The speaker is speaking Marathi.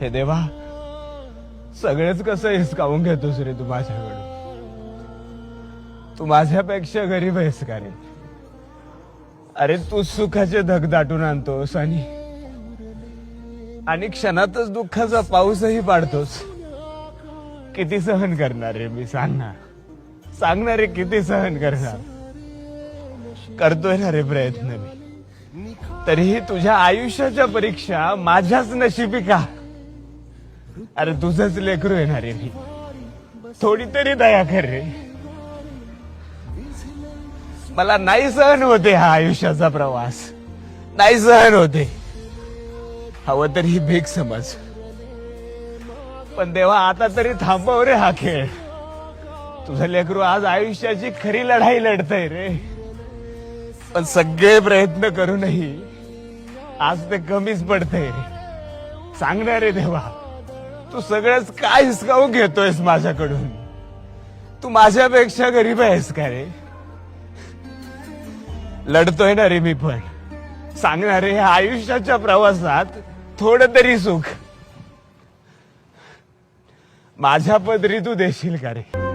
हे देवा सगळेच कसं हिसकावून घेतोस रे तू माझ्याकडून. तू माझ्यापेक्षा गरीब आहेस का रे? अरे तू सुखाचे धग दाटून आणतोस आणि आणि क्षणातच दुःखाचा पाऊसही पाडतोस. किती सहन करणार रे मी सांग ना रे किती सहन करणार? करतोय ना रे प्रयत्न मी. तरीही तुझ्या आयुष्याच्या परीक्षा माझ्याच नशिबी का? अरे तुझंच लेकरू येणार आहे मी. थोडी तरी दया कर रे. मला नाही सहन होते हा आयुष्याचा प्रवास. नाही सहन होते. हवं तर ही भीक समज. पण देवा आता तरी थांबव रे हा खेळ. तुझं लेकरू आज आयुष्याची खरी लढाई लढतय रे. पण सगळे प्रयत्न करूनही आज ते कमीच पडतंय रे. सांगणार रे देवा. तू सगळंच काय हिसकावून घेतोयस माझ्याकडून. तू माझ्यापेक्षा गरीब आहेस का रे? लढतोय ना रे मी पण. सांगणार रे ह्या आयुष्याच्या प्रवासात थोडं तरी सुख. माझ्या पदरी तू देशील का रे?